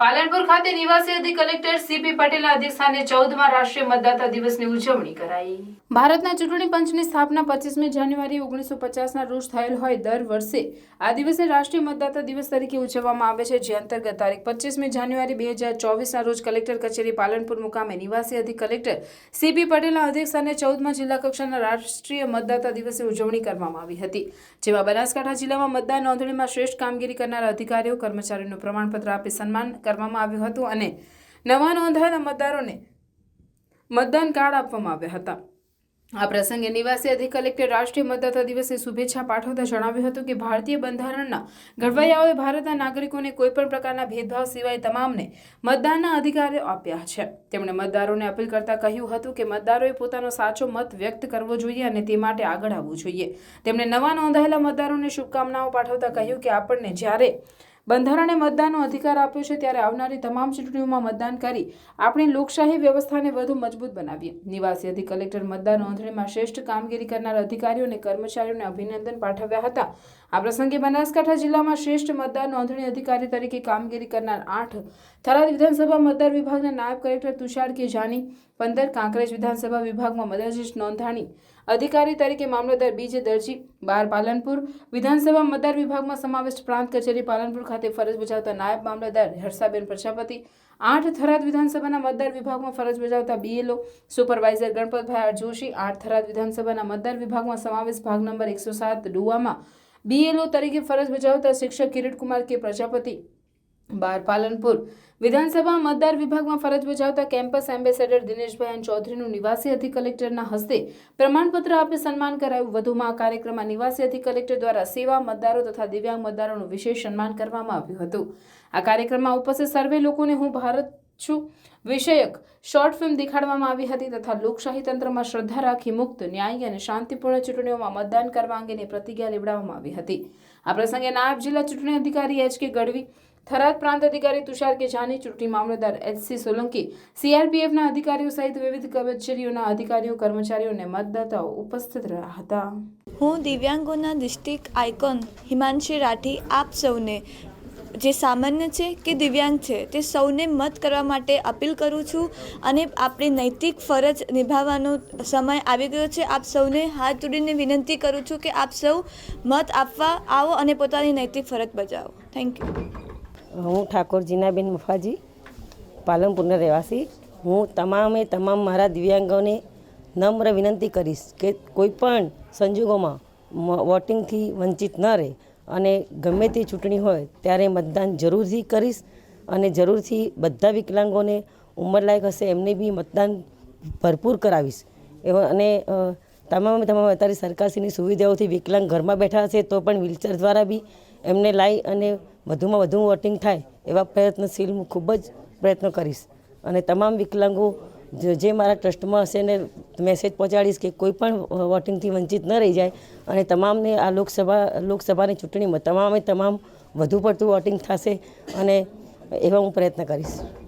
પાલનપુર ખાતે નિવાસી અધિક કલેક્ટર સીપી પટેલના અધ્યક્ષસ્થાને ચૌદમાં રાષ્ટ્રીય મતદાતા દિવસની ઉજવણી કરાઈ. ભારતના ચૂંટણી પંચની સ્થાપના પચીસમી જાન્યુઆરી ઓગણીસો પચાસના રોજ થયેલ હોય દર વર્ષે આ દિવસને રાષ્ટ્રીય મતદાતા દિવસ તરીકે ઉજવવામાં આવે છે, જે અંતર્ગત તારીખ પચીસમી જાન્યુઆરી બે હજાર ચોવીસના રોજ કલેક્ટર કચેરી પાલનપુર મુકામે નિવાસી અધિક કલેક્ટર સીપી પટેલના અધ્યક્ષસ્થાને ચૌદમાં જિલ્લા કક્ષાના રાષ્ટ્રીય મતદાતા દિવસે ઉજવણી કરવામાં આવી હતી, જેમાં બનાસકાંઠા જિલ્લામાં મતદાન નોંધણીમાં શ્રેષ્ઠ કામગીરી કરનારા અધિકારીઓ, કર્મચારીઓનું પ્રમાણપત્ર આપી સન્માન કરવામાં આવ્યું હતું અને નવા નોંધાયેલા મતદારોને મતદાન કાર્ડ આપવામાં આવ્યા હતા. આ પ્રસંગે નિવાસી અધિક કલેક્ટર રાષ્ટ્રીય મતદાતા દિવસે શુભેચ્છા પાઠવતા જણાવ્યું હતું કે ભારતીય બંધારણના ઘડવૈયાઓએ ભારતના નાગરિકોને કોઈપણ પ્રકારના ભેદભાવ સિવાય તમામને મતદાનના અધિકારો આપ્યા છે. તેમણે મતદારોને અપીલ કરતા કહ્યું હતું કે મતદારોએ પોતાનો સાચો મત વ્યક્ત કરવો જોઈએ અને તે માટે આગળ આવવું જોઈએ. તેમણે નવા નોંધાયેલા મતદારોને શુભકામનાઓ પાઠવતા કહ્યું કે આપણને જ્યારે બંધારણે મતદાનનો અધિકાર આપ્યો છે ત્યારે આવનારી તમામ ચૂંટણીઓમાં મતદાન કરી આપણી લોકશાહી વ્યવસ્થાને વધુ મજબૂત બનાવીએ. નિવાસી અધિક કલેક્ટર મતદાન નોંધણીમાં શ્રેષ્ઠ કામગીરી કરનાર અધિકારીઓ અને કર્મચારીઓને અભિનંદન પાઠવ્યા હતા. આ પ્રસંગે બનાસકાંઠા જિલ્લામાં શ્રેષ્ઠ મતદાર નોંધણી અધિકારી તરીકે કામગીરી કરનાર આઠ થરાદ વિધાનસભા મતદાર વિભાગના નાયબ કલેક્ટર તુષાર કે જાની પંદર કાંકરેજ વિધાનસભા વિભાગમાં મતદાર નોંધાણી અધિકારી તરીકે મામલતદાર બીજે દરજી, બાર પાલનપુર વિધાનસભા મતદાર વિભાગમાં સમાવિષ્ટ પ્રાંત કચેરી પાલનપુર ખાતે ફરજ બજાવતા નાયબ મામલતદાર હર્ષાબેન પ્રજાપતિ, આઠ થરાદ વિધાનસભાના મતદાર વિભાગમાં ફરજ બજાવતા BLO, supervisor Ganpatbhai R Joshi, આઠ થરાદ વિધાનસભાના મતદાર વિભાગમાં સમાવેશ ભાગ નંબર એકસો સાત ડુવામાં બીએલઓ તરીકે ફરજ બજાવતા શિક્ષક કિરીટકુમાર કે પ્રજાપતિ, બાર પાલનપુર વિધાનસભા મતદાર વિભાગમાં ફરજ બજાવતા કેમ્પસ એમ્બેસેડર દિનેશભાઈ એન ચૌધરીનું નિવાસી અધિક કલેક્ટરના હસ્તે પ્રમાણપત્ર આપી સન્માન કરાયું. વધુમાં આ કાર્યક્રમમાં નિવાસી અધિક કલેક્ટર દ્વારા સેવા મતદારો તથા દિવ્યાંગ મતદારોનું વિશેષ સન્માન કરવામાં આવ્યું હતું. આ કાર્યક્રમમાં ઉપસ્થિત સર્વે લોકોને હું ભારત છું વિષયક શોર્ટ ફિલ્મ દેખાડવામાં આવી હતી તથા લોકશાહી તંત્રમાં શ્રદ્ધા રાખી મુક્ત, ન્યાયી અને શાંતિપૂર્ણ ચૂંટણીઓમાં મતદાન કરવા અંગેની પ્રતિજ્ઞા લેવડાવવામાં આવી હતી. આ પ્રસંગે નાયબ જિલ્લા ચૂંટણી અધિકારી એચ કે ગઢવી થરાદ પ્રાંત અધિકારી તુષાર કેજાની, ચૂંટણી મામલતદાર એચસી સોલંકી સીઆરપીએફના અધિકારીઓ સહિત વિવિધ કચેરીઓના અધિકારીઓ, કર્મચારીઓ અને મતદાતાઓ ઉપસ્થિત રહ્યા હતા. હું દિવ્યાંગોના ડિસ્ટ્રિક્ટ આઇકોન હિમાંશી રાઠી આપ સૌને જે સામાન્ય છે કે દિવ્યાંગ છે તે સૌને મત કરવા માટે અપીલ કરું છું અને આપણી નૈતિક ફરજ નિભાવવાનો સમય આવી ગયો છે. આપ સૌને હાથ જોડીને વિનંતી કરું છું કે આપ સૌ મત આપવા આવો અને પોતાની નૈતિક ફરજ બજાવો. થેન્ક યુ હું ઠાકોર જીનાબેન મફાજી, પાલનપુરના રહેવાસી. હું તમામે તમામ મારા દિવ્યાંગોને નમ્ર વિનંતી કરીશ કે કોઈ પણ સંજોગોમાં વોટિંગથી વંચિત ન રહે અને ગમે તે ચૂંટણી હોય ત્યારે મતદાન જરૂરથી કરીશ અને જરૂરથી બધા વિકલાંગોને ઉંમરલાયક હશે એમને બી મતદાન ભરપૂર કરાવીશ. એવા અને તમામે તમામ અત્યારે સરકારશ્રીની સુવિધાઓથી વિકલાંગ ઘરમાં બેઠા હશે તો પણ વ્હીલચેર દ્વારા બી એમને લાવી અને વધુમાં વધુ વોટિંગ થાય એવા પ્રયત્નશીલ હું ખૂબ જ પ્રયત્ન કરીશ. અને તમામ વિકલાંગો જે મારા ટ્રસ્ટમાં હશે એને મેસેજ પહોંચાડીશ કે કોઈ પણ વોટિંગથી વંચિત ન રહી જાય અને તમામને આ લોકસભા, લોકસભાની ચૂંટણીમાં તમામે તમામ વધુ પડતું વોટિંગ થશે અને એવા હું પ્રયત્ન કરીશ.